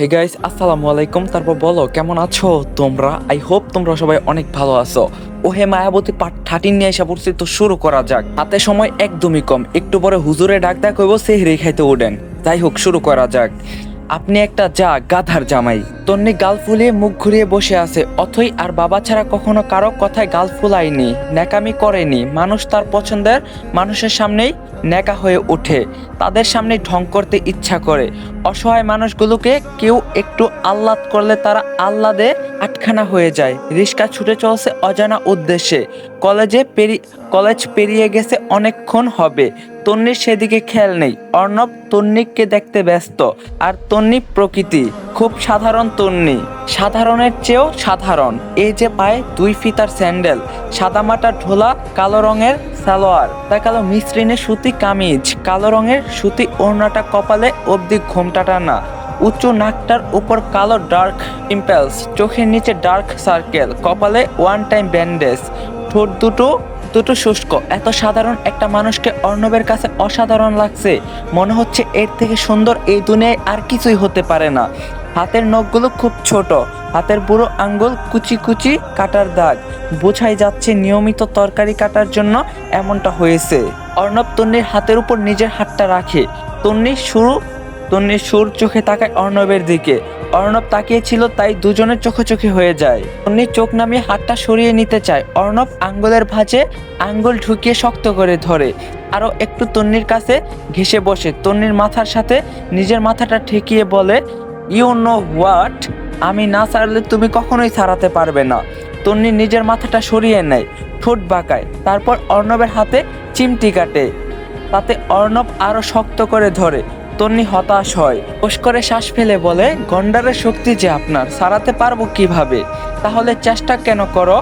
Hey guys আসসালামু আলাইকুম তারপর বলো কেমন আছো তোমরা আই হোপ তোমরা সবাই অনেক ভালো আছো ও হে মায়াবতী পার্ট থার্টিন নিয়ে এসে পড়ছি তো শুরু করা যাক হাতে সময় একদমই কম একটু পরে হুজুরে ডাক ডাক হইব সেহরি খাইতে উঠেন যাই হোক শুরু করা যাক আপনি একটা যা গাধার জামাই তন্নি গাল ফুলিয়ে মুখ ঘুরিয়ে বসে আছে অথই আর বাবা ছাড়া কখনো কারও কথায় গাল ফুলায়নি ন্যাকামি করেনি মানুষ তার পছন্দের মানুষের সামনেই ন্যাকা হয়ে ওঠে। তাদের সামনে ঢং করতে ইচ্ছা করে। অসহায় মানুষগুলোকে কেউ একটু আহ্লাদ করলে তারা আহ্লাদে আটখানা হয়ে যায়। রিস্কা ছুটে চলছে অজানা উদ্দেশ্যে। কলেজে পেরি, কলেজ পেরিয়ে গেছে অনেকক্ষণ হবে। তন্নির সেদিকে খেয়াল নেই। অর্ণব তন্নিককে দেখতে ব্যস্ত। আর তন্নি প্রকৃতি। খুব সাধারণ তন্নি। সাধারণের চেয়েও সাধারণ। এই যে পায়ে দুই ফিতার স্যান্ডেল সাদামাটা ঢোলা, কালো রঙের সালোয়ার তাই কালো মিশ্রিনের সুতি কামিজ, কালো রঙের সুতি ওড়নাটা কপালে অবধি ঘোমটা টানা, উঁচু নাকটার উপর কালো ডার্ক পিম্পলস, চোখের নিচে ডার্ক সার্কেল, কপালে ওয়ান টাইম ব্যান্ডেজ, ঠোঁট দুটো দুটো শুষ্ক, এত সাধারণ একটা মানুষকে অর্ণবের কাছে অসাধারণ লাগছে। মনে হচ্ছে এর থেকে সুন্দর এই দুনিয়ায় আর কিছুই হতে পারে না। হাতের নখগুলো খুব ছোট, হাতের বুড়ো আঙ্গুল কুচি কুচি কাটার দাগ। বোঝাই যাচ্ছে নিয়মিত তরকারি কাটার জন্য এমনটা হয়েছে। অর্ণব তন্নির হাতের উপর নিজের হাতটা রাখে। তন্নি শুরু তন্নির সুর চোখে তাকায় অর্ণবের দিকে। অর্ণব তাকিয়েছিল তাই দুজনের চোখে চোখে হয়ে যায়। তন্নি চোখ নামিয়ে হাতটা সরিয়ে নিতে চায়। অর্ণব আঙ্গুলের ভাঁজে আঙ্গুল ঢুকিয়ে শক্ত করে ধরে। আরও একটু তন্নির কাছে ঘেসে বসে। তন্নির মাথার সাথে নিজের মাথাটা ঠেকিয়ে বলে ইউ নো হোয়াট আমি না ছাড়লে তুমি কখনোই ছাড়াতে পারবে না। তন্নি নিজের মাথাটা সরিয়ে নেয়, ঠোঁট বাঁকায়। তারপর অর্ণবের হাতে চিমটি কাটে। তাতে অর্ণব আরও শক্ত করে ধরে। তন্নি হতাশ হয়। কোষ করে শ্বাস ফেলে বলে, গন্ডারের শক্তি যে আপনার, সারাতে পারব কীভাবে? তাহলে চেষ্টা কেন করো?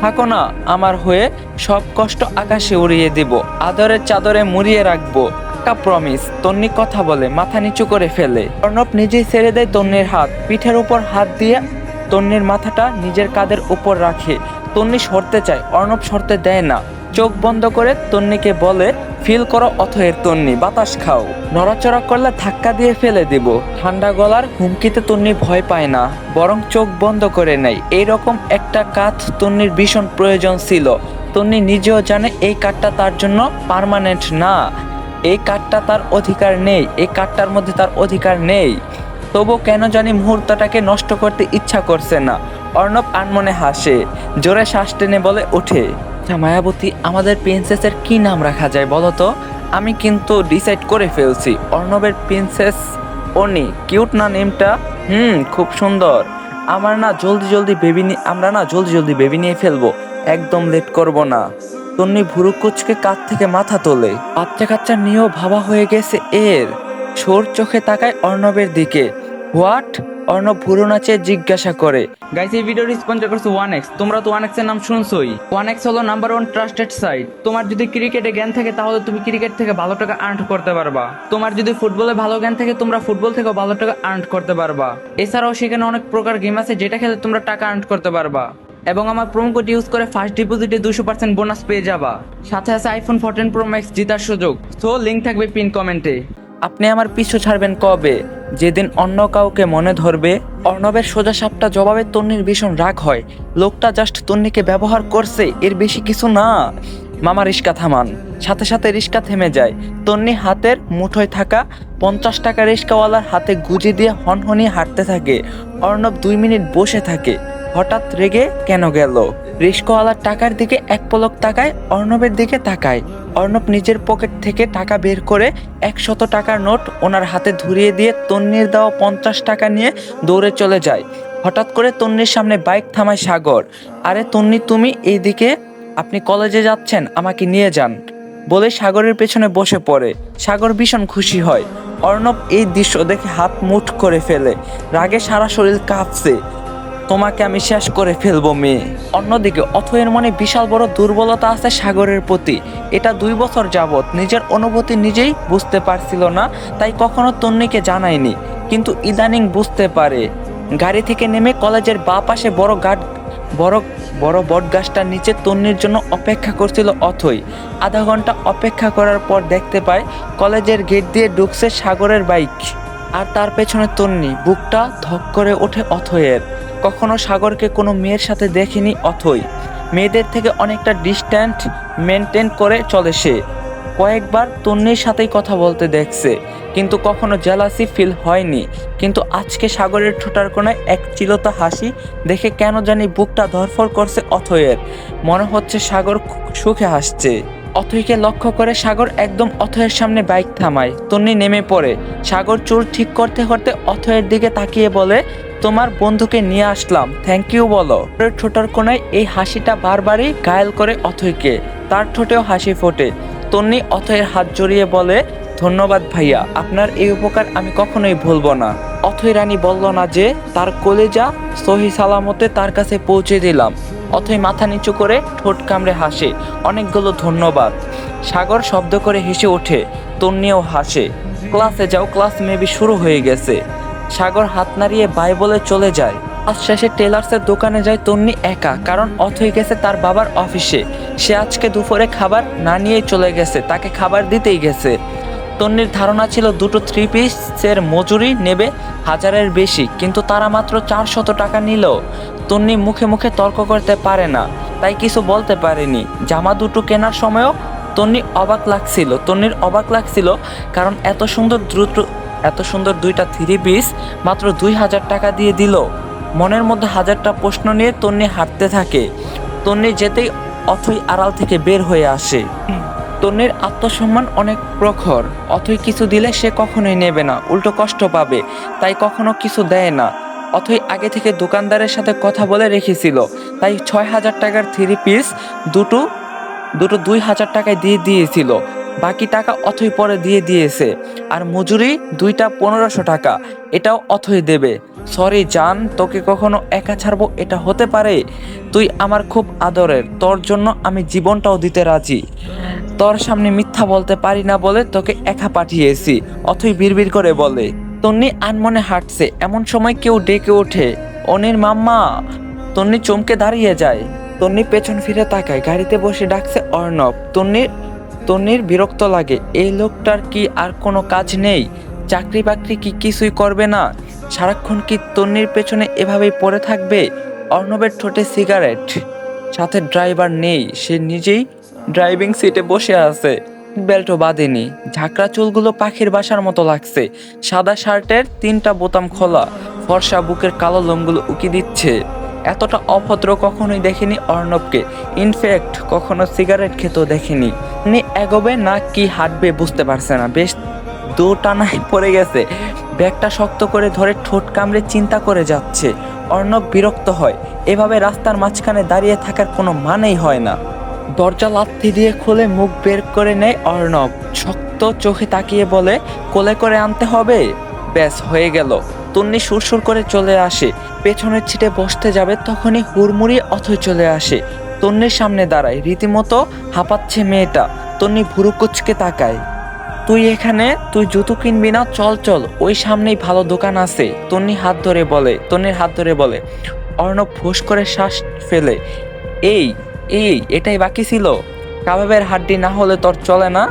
থাকো না, আমার হয়ে সব কষ্ট আকাশে উড়িয়ে দিব, আদরের চাদরে মুড়িয়ে রাখব। প্রমিস তন্নি কথা বলে, মাথা নিচু করে ফেলে। অর্ণব নিজেই ছেড়ে দেয় তন্নির হাত, পিঠের উপর হাত দিয়ে তন্নির মাথাটা নিজের কাঁধের উপর রাখে। তন্নি সরতে চায়, অর্ণব সরতে দেয় না। চোখ বন্ধ করে তন্নিকে বলে, ফিল করো অথয়ের তন্নি, বাতাস খাও। নড়াচড়া করলে ধাক্কা দিয়ে ফেলে দিব। ঠান্ডা গলার হুমকিতে তন্নি ভয় পায় না, বরং চোখ বন্ধ করে নেয়। এইরকম একটা কাঠ তন্নির ভীষণ প্রয়োজন ছিল। তন্নি নিজেও জানে এই কাঠটা তার জন্য পার্মানেন্ট না। এই কাঠটা তার অধিকার নেই, এই কাঠটার মধ্যে তার অধিকার নেই। তবু কেন জানি মুহূর্তটাকে নষ্ট করতে ইচ্ছা করছে না। অর্ণব আনমনে হাসে, জোরে শ্বাস টেনে বলে, ওঠে। আচ্ছা মায়াবতী, আমাদের প্রিন্সেসের কি নাম রাখা যায় বলো তো? আমি কিন্তু ডিসাইড করে ফেলছি। অর্ণবের প্রিন্সেস অনি কিউট না নেমটা হুম, খুব সুন্দর। আমার না জলদি জলদি বেবি নিয়ে আমরা না জলদি জলদি বেবি নিয়ে ফেলব। একদম লেট করব না। তন্নি ভুরু কুচকে কাত থেকে মাথা তোলে। বাচ্চা কাচ্চা নিয়েও ভাবা হয়ে গেছে এর। সোর চোখে তাকায় অর্ণবের দিকে। হোয়াট? অর্ণব ভুরু নাচে জিজ্ঞাসা করে। গাইস, এই ভিডিওটি স্পন্সর করছে ওয়ান এক্স তোমরা তো ওয়ান এক্সের নাম শুনছোই। ওয়ান এক্স হলো নাম্বার ওয়ান ট্রাস্টেড সাইট তোমার যদি ক্রিকেটে জ্ঞান থাকে, তাহলে তুমি ক্রিকেট থেকে ভালো টাকা আর্ন করতে পারবা। তোমার যদি ফুটবলে ভালো জ্ঞান থাকে, তোমরা ফুটবল থেকেও ভালো টাকা আর্ন করতে পারবা। এছাড়াও সেখানে অনেক প্রকার গেম আছে, যেটা খেলে তোমরা টাকা আর্ন করতে পারবা। এবং আমার প্রোমো কোড ইউজ করে ফার্স্ট ডিপোজিটে দুশো পার্সেন্ট বোনাস পেয়ে যাবা। সাথে আছে আইফোন ফোরটিন প্রো ম্যাক্স জেতার সুযোগ। সো লিঙ্ক থাকবে পিন কমেন্টে আপনি আমার পিছু ছাড়বেন কবে? যেদিন অন্য কাউকে মনে ধরবে, অর্ণবের সোজা সাপটা জবাবে তন্নির ভীষণ রাগ হয়। লোকটা জাস্ট তন্নিকে ব্যবহার করছে, এর বেশি কিছু না। মামা রিস্কা থামান। সাথে সাথে রিস্কা থেমে যায়। তন্নি হাতের মুঠোয় থাকা পঞ্চাশ টাকা রিস্কাওয়ালার হাতে গুজে দিয়ে হনহনি হাঁটতে থাকে। অর্ণব দুই মিনিট বসে থাকে। হঠাৎ রেগে কেন গেল? রিস্কওয়ালার টাকার দিকে এক পলক তাকায়, অর্ণবের দিকে তাকায়। অর্ণব নিজের পকেট থেকে টাকা বের করে একশত টাকার নোট ওনার হাতে ধরিয়ে দিয়ে তন্নির দেওয়া পঞ্চাশ টাকা নিয়ে দৌড়ে চলে যায়। হঠাৎ করে তন্নির সামনে বাইক থামায় সাগর। আরে তন্নি, তুমি এইদিকে, আপনি কলেজে যাচ্ছেন, আমাকে নিয়ে যান। বলে সাগরের পেছনে বসে পড়ে। সাগর ভীষণ খুশি হয়। অর্ণব এই দৃশ্য দেখে হাত মুঠ করে ফেলে। রাগে সারা শরীর কাঁপছে। তোমাকে আমি শেষ করে ফেলব, মেয়ে। অন্যদিকে, অথয়ের মনে বিশাল বড় দুর্বলতা আছে সাগরের প্রতি। এটা দুই বছর যাবৎ নিজের অনুভূতি নিজেই বুঝতে পারছিল না, তাই কখনো তন্নিকে জানায়নি। কিন্তু ইদানিং বুঝতে পারে। গাড়ি থেকে নেমে কলেজের বা পাশে বড় গাছ বড় বড় বট গাছটার নিচে তন্নির জন্য অপেক্ষা করছিল অথই। আধা ঘণ্টা অপেক্ষা করার পর দেখতে পায়, কলেজের গেট দিয়ে ঢুকছে সাগরের বাইক। আর তার পেছনে তন্নি, বুকটা ধক করে ওঠে অথয়ের। কখনো সাগরকে কোনো মেয়ের সাথে দেখেনি, অথই মেয়েদের থেকে অনেকটা ডিস্ট্যান্ট মেনটেন করে চলে সে। কয়েকবার তন্নির সাথেই কথা বলতে দেখছে, কিন্তু কখনো জেলাসি ফিল হয়নি। কিন্তু আজকে সাগরের ঠোঁটার কোনায় এক চিলতা হাসি দেখে কেন জানি বুকটা ধরফর করছে অথয়ের মনে হচ্ছে সাগর সুখে হাসছে। অথইকে লক্ষ্য করে সাগর একদম অথয়ের সামনে বাইক থামায়। তন্নি নেমে পড়ে। সাগর চুল ঠিক করতে করতে অথয়ের দিকে তাকিয়ে বলে তোমার বন্ধুকে নিয়ে আসলাম। থ্যাংক ইউ বলো। ঠোঁটার কোনায় এই হাসিটা বারবারই ঘায়াল করে অথইকে। তার ঠোঁটেও হাসি ফোটে। তন্নি অথয়ের হাত জড়িয়ে বলে, ধন্যবাদ ভাইয়া, আপনার এই উপকার আমি কখনোই ভুলবো না। অথই রানী বলল না যে, তার কলেজা সহি সালামতে তার কাছে পৌঁছে দিলাম। অথই মাথা নিচু করে ঠোঁট কামড়ে হাসে। অনেকগুলো ধন্যবাদ। সাগর শব্দ করে হেসে ওঠে। তন্নিও হাসে। ক্লাসে যাও, ক্লাস মেবি শুরু হয়ে গেছে। সাগর হাত নাড়িয়ে বাই বলে চলে যায়। আজ শেষে টেলার্সের দোকানে যায় তন্নি একা, কারণ অথই গেছে তার বাবার অফিসে। সে আজকে দুপুরে খাবার না নিয়েই চলে গেছে, তাকে খাবার দিতেই গেছে। তন্নির ধারণা ছিল দুটো থ্রি পিসের মজুরি নেবে হাজারের বেশি, কিন্তু তারা মাত্র চারশত টাকা নিল। তন্নি মুখে মুখে তর্ক করতে পারে না, তাই কিছু বলতে পারেনি। জামা দুটো কেনার সময়ও তন্নি অবাক লাগছিল, তন্নির অবাক লাগছিল, কারণ এত সুন্দর দ্রুত এত সুন্দর দুইটা থ্রি পিস মাত্র দুই হাজার টাকা দিয়ে দিল। মনের মধ্যে হাজারটা প্রশ্ন নিয়ে তন্নি হাঁটতে থাকে। তন্নি যেতেই অথই আড়াল থেকে বের হয়ে আসে। তন্নির আত্মসম্মান অনেক প্রখর। অথই কিছু দিলে সে কখনোই নেবে না, উল্টো কষ্ট পাবে, তাই কখনো কিছু দেয় না। অথই আগে থেকে দোকানদারের সাথে কথা বলে রেখেছিল, তাই ছয় হাজার টাকার থ্রি পিস দুটো দুটো দুই হাজার টাকায় দিয়ে দিয়েছিল। বাকি টাকা অথই পরে দিয়ে দিয়েছে। আর মজুরি দুইটা পনেরোশো টাকা, এটাও অথই দেবে। সরি, জান, তোকে কখনো একা ছাড়বো এটা হতে পারে? তুই আমার খুব আদরের, তোর জন্য আমি জীবনটাও দিতে রাজি। তোর সামনে মিথ্যা বলতে পারি না বলে তোকে একা পাঠিয়েছি, অথই বিড়বিড় করে বলে। তন্নি আনমনে হাঁটছে, এমন সময় কেউ ডেকে ওঠে। অনির মাম্মা, তন্নি চমকে দাঁড়িয়ে যায়। তন্নি পেছন ফিরে তাকায়, গাড়িতে বসে ডাকছে অর্ণব। তন্নির তন্নির বিরক্ত লাগে, এই লোকটার কি আর কোনো কাজ নেই? চাকরি বাকরি কি কিছুই করবে না? সারাক্ষণ কি তন্নির পেছনে এভাবেই পড়ে থাকবে? অর্ণবের ঠোঁটে সিগারেট। সাথে ড্রাইভার নেই, সে নিজেই ড্রাইভিং সিটে বসে আছে। বেল্টও বাঁধেনি, ঝাঁকড়া চুলগুলো পাখির বাসার মতো লাগছে। সাদা শার্টের তিনটা বোতাম খোলা, ফর্সা বুকের কালো লোমগুলো উকি দিচ্ছে। এতটা অভদ্র কখনোই দেখেনি অর্ণবকে। ইনফ্যাক্ট কখনো সিগারেট খেতেও দেখেনি। উনি এগোবে না কি হাঁটবে বুঝতে পারছে না। বেশ দু টানায় পড়ে গেছে। ব্যাগটা শক্ত করে ধরে ঠোঁট কামড়ে চিন্তা করে যাচ্ছে। অর্ণব বিরক্ত হয়। এভাবে রাস্তার মাঝখানে দাঁড়িয়ে থাকার কোনো মানেই হয় না। দরজা লাথি দিয়ে খুলে মুখ বের করে নেয় অর্ণব। শক্ত চোখে তাকিয়ে বলে, কোলে করে আনতে হবে? ব্যাস, হয়ে গেল। তন্নি সুরসুর করে চলে আসে। পেছনের ছিটে বসতে যাবে তখনই হুড়মুড়ি অথই চলে আসে। তন্নির সামনে দাঁড়ায়। রীতিমতো হাঁপাচ্ছে মেয়েটা। তন্নি ভুরু কুচকে তাকায়। তুই এখানে? তুই জুতো কিনবি না? চল চল। ওই সামনেই ভালো দোকান আছে। তন্নি হাত ধরে বলে। তন্নির হাত ধরে বলে, অর্ণব ফোঁস করে শ্বাস ফেলে। এই এই, এটাই বাকি ছিল। কাবাবের হাড্ডি না হলে তোর চলে না?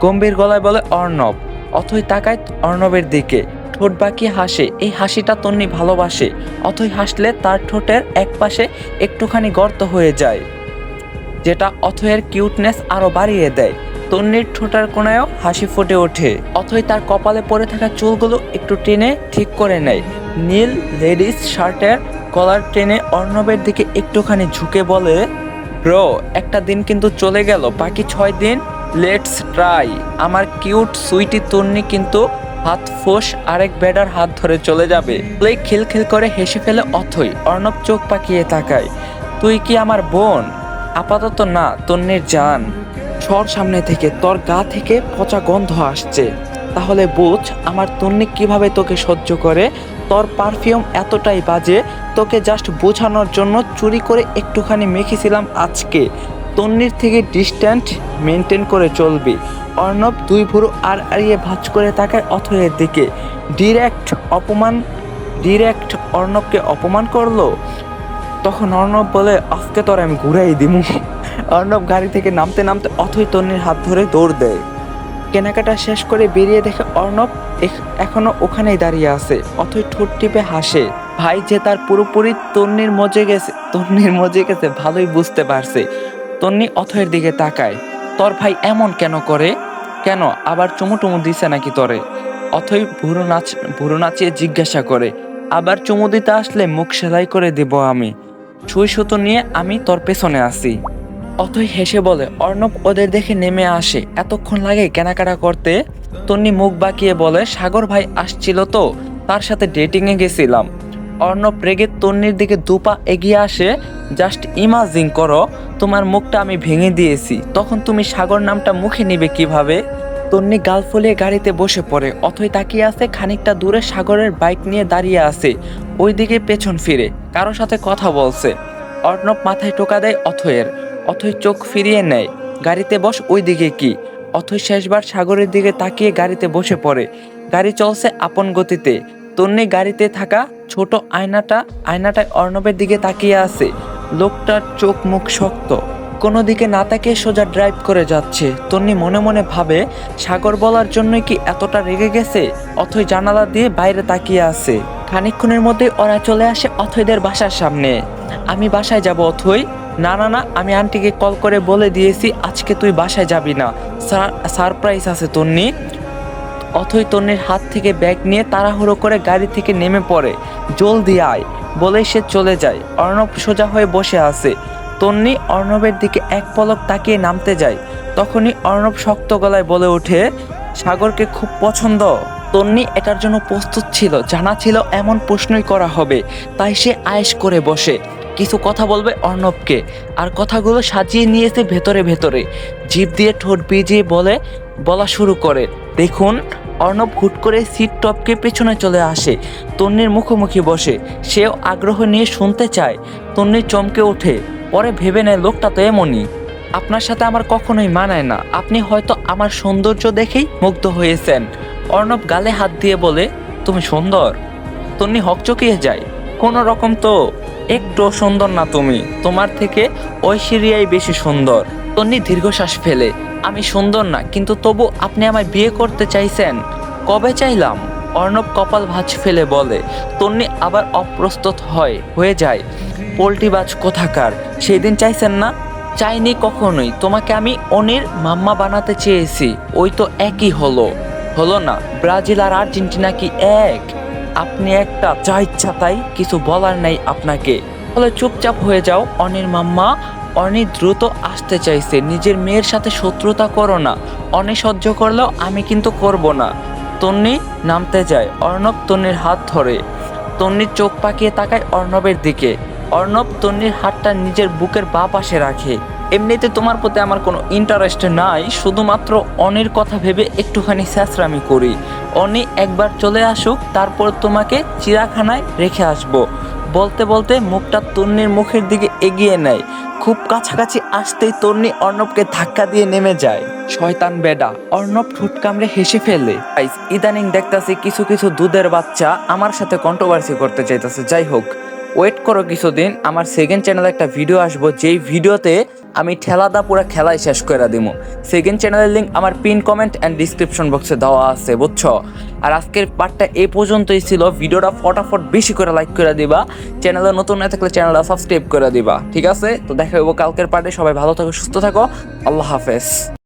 গম্ভীর গলায় বলে, অর্ণব। অথই তাকায় অর্ণবের দিকে। ঠোঁট বাকি হাসে। এই হাসিটা তন্নি ভালোবাসে, অথই হাসলে তার ঠোঁটের এক পাশে একটুখানি গর্ত হয়ে যায়, যেটা অথয়ের কিউটনেস আরও বাড়িয়ে দেয়। তন্নির ঠোঁটার কোনায়ও হাসি ফুটে ওঠে, অথই তার কপালে পড়ে থাকা চুলগুলো একটু টেনে ঠিক করে নেয়। নীল লেডিস শার্টের কলার টেনে অর্ণবের দিকে একটুখানি ঝুঁকে বলে, ব্রো, একটা দিন কিন্তু চলে গেল, বাকি ছয় দিন লেটস ট্রাই। আমার কিউট সুইটি তন্নি কিন্তু হাত, ফোঁস, আরেক বেডার হাত ধরে চলে যাবে। বলেই খিলখিল করে হেসে ফেলে অথই অর্ণব চোখ পাকিয়ে তাকায়। তুই কি আমার বোন? আপাতত না, তন্নির জান। সর সামনে থেকে, তোর গা থেকে পচা গন্ধ আসছে। তাহলে বুঝ, আমার তন্নি কীভাবে তোকে সহ্য করে? তোর পারফিউম এতটাই বাজে, তোকে জাস্ট বোঝানোর জন্য চুরি করে একটুখানি মেখেছিলাম আজকে। তন্নির থেকে ডিস্ট্যান্ট মেনটেন করে চলবি। অর্ণব দুই ভুরু আর আড়িয়ে ভাঁজ করে তাকায় অথয়ের দিকে। ডিরেক্ট অপমান ডিরেক্ট অর্ণবকে অপমান করল? তখন অর্ণব বলে, আজকে তোর আমি ঘুরাই দিমু। অর্ণব গাড়ি থেকে নামতে নামতে অথই তন্নির হাত ধরে দৌড় দেয়। কেনাকাটা শেষ করে বেরিয়ে দেখে অর্ণব এখ- এখনও ওখানেই দাঁড়িয়ে আছে। অথই ঠোঁট টিপে হাসে, ভাই যে তার পুরোপুরি তন্নির মজে গেছে তন্নির মজে গেছে, ভালোই বুঝতে পারছে। তন্নি অথয়ের দিকে তাকায়। তোর ভাই এমন কেন করে? কেন? আবার চুমু টুমু দিছে নাকি তরে? অথই ভুরু নাচ, ভুরু নাচিয়ে জিজ্ঞাসা করে, আবার চুমু দিতে আসলে মুখ সেলাই করে দেব আমি? ছুঁই সুতো নিয়ে আমি তোর পেছনে আসি অথই হেসে বলে, অর্ণব ওদের দেখে নেমে আসে। এতক্ষণ লাগে কেনাকাটা করতে? তন্নি মুখ বাঁকিয়ে বলে, সাগর ভাই আসছিল তো, তার সাথে ডেটিংয়ে গেছিলাম। অর্ণব রেগে তন্নির দিকে দুপা এগিয়ে আসে, জাস্ট ইমাজিন করো, তোমার মুখটা আমি ভেঙে দিয়েছি। তখন তুমি সাগর নামটা মুখে নিবে কীভাবে? তন্নি গাল ফুলিয়ে গাড়িতে বসে পড়ে, অথই তাকিয়ে আছে খানিকটা দূরে সাগরের বাইক নিয়ে দাঁড়িয়ে আছে, ওইদিকে পেছন ফিরে, কারও সাথে কথা বলছে। অর্ণব মাথায় টোকা দেয় অথয়ের, অথই চোখ ফিরিয়ে নেয়, গাড়িতে বস, ওইদিকে কি? অথই শেষবার সাগরের দিকে তাকিয়ে গাড়িতে বসে পড়ে, গাড়ি চলছে আপন গতিতে তন্নি গাড়িতে থাকা ছোট আয়নাটা আয়নাটায় অর্ণবের দিকে তাকিয়ে আছে। লোকটার চোখ মুখ শক্ত। কোনো দিকে না তাকিয়ে সোজা ড্রাইভ করে যাচ্ছে। তন্নি মনে মনে ভাবে, সাগর বলার জন্যই কি এতটা রেগে গেছে? অথই জানালা দিয়ে বাইরে তাকিয়ে আছে। খানিকক্ষণের মধ্যে ওরা চলে আসে অথইদের বাসার সামনে। আমি বাসায় যাব অথই? না না না, আমি আন্টিকে কল করে বলে দিয়েছি, আজকে তুই বাসায় যাবি না। সারপ্রাইজ আছে তন্নি। অথই তন্নির হাত থেকে ব্যাগ নিয়ে তাড়াহুড়ো করে গাড়ি থেকে নেমে পড়ে। জলদি আয় বলে সে চলে যায়। অর্ণব সোজা হয়ে বসে আছে। তন্নি অর্ণবের দিকে এক পলক তাকিয়ে নামতে যায়। তখনই অর্ণব শক্ত গলায় বলে ওঠে, সাগরকে খুব পছন্দ। তন্নি এটার জন্য প্রস্তুত ছিল, জানা ছিল এমন প্রশ্নই করা হবে, তাই সে আয়েস করে বসে। কিছু কথা বলবে অর্ণবকে, আর কথাগুলো সাজিয়ে নিয়েছে ভেতরে ভেতরে। জিভ দিয়ে ঠোঁট ভিজিয়ে বলে বলা শুরু করে। দেখুন, অর্ণব হুট করে সিট টপকে পেছনে চলে আসে। তন্নির মুখোমুখি বসে। সেও আগ্রহ নিয়ে শুনতে চায়। তন্নি চমকে ওঠে। পরে ভেবে নেয় লোকটা তো এমনই। আপনার সাথে আমার কখনোই মানায় না। আপনি হয়তো আমার সৌন্দর্য দেখেই মুগ্ধ হয়েছেন। অর্ণব গালে হাত দিয়ে বলে, তুমি সুন্দর। তন্নি হকচকিয়ে যায়। কোনো রকম তো, একটু সুন্দর না তুমি। তোমার থেকে ঐশ্বরিয়াই বেশি সুন্দর। তন্নি দীর্ঘশ্বাস ফেলে। আমি সুন্দর না, কিন্তু তবু আপনি আমায় বিয়ে করতে চাইছেন। কবে চাইলাম? অর্ণব কপাল ভাঁজ ফেলে বলে, তন্নি আবার অপ্রস্তুত হয়, হয়ে যায়। পোল্টিবাজ কোথাকার? সেই দিন চাইছেন না? চাইনি কখনোই। তোমাকে আমি অনির মাম্মা বানাতে চেয়েছি। ওই তো একই হলো। হলো না, ব্রাজিল আর আর্জেন্টিনা কি এক? আপনি একটা, যা ইচ্ছা তাই, কিছু বলার নাই আপনাকে। বলে চুপচাপ হয়ে যাও অনির মাম্মা। অনি দ্রুত আসতে চাইছে, নিজের মেয়ের সাথে শত্রুতা করো না অনি সহ্য করলেও আমি কিন্তু করব না। তন্নি নামতে যায়, অর্ণব তন্নির হাত ধরে। তন্নির চোখ পাকিয়ে তাকায় অর্ণবের দিকে। অর্ণব তন্নির হাতটা নিজের বুকের বা পাশে রাখে। এমনিতে তোমার প্রতি আমার কোনো ইন্টারেস্ট নাই, শুধুমাত্র অনির কথা ভেবে একটুখানি স্যাঁচরামি করি। অনি, একবার চলে আসুক, তারপর তোমাকে চিড়াখানায় রেখে আসব। বলতে বলতে মুখটা তন্নির মুখের দিকে এগিয়ে নেয়। খুব কাছাকাছি আসতেই তন্নি অর্ণবকে ধাক্কা দিয়ে নেমে যায়। শয়তান বেডা, অর্ণব ঠোঁট কামড়ে হেসে ফেলে। ইদানিং দেখতেছি কিছু কিছু দুধের বাচ্চা আমার সাথে কন্ট্রোভার্সি করতে চাইতেছে। যাই হোক ওয়েট করো কিছুদিন, আমার সেকেন্ড চ্যানেলে একটা ভিডিও আসব। যেই ভিডিওতে আমি ঠেলাদা পুরা খেলাই শেষ করে দিব সেকেন্ড চ্যানেলের লিঙ্ক আমার পিন কমেন্ট অ্যান্ড ডিসক্রিপশন বক্সে দেওয়া আছে, বুঝছ? আর আজকের পার্টটা এ পর্যন্তই ছিল। ভিডিওটা ফটাফট বেশি করে লাইক করে দিবা। চ্যানেলে নতুন না থাকলে চ্যানেলটা সাবস্ক্রাইব করে দিবা। ঠিক আছে? তো দেখা হইব কালকের পার্টে সবাই ভালো থাকো, সুস্থ থাকো। আল্লাহ হাফেজ।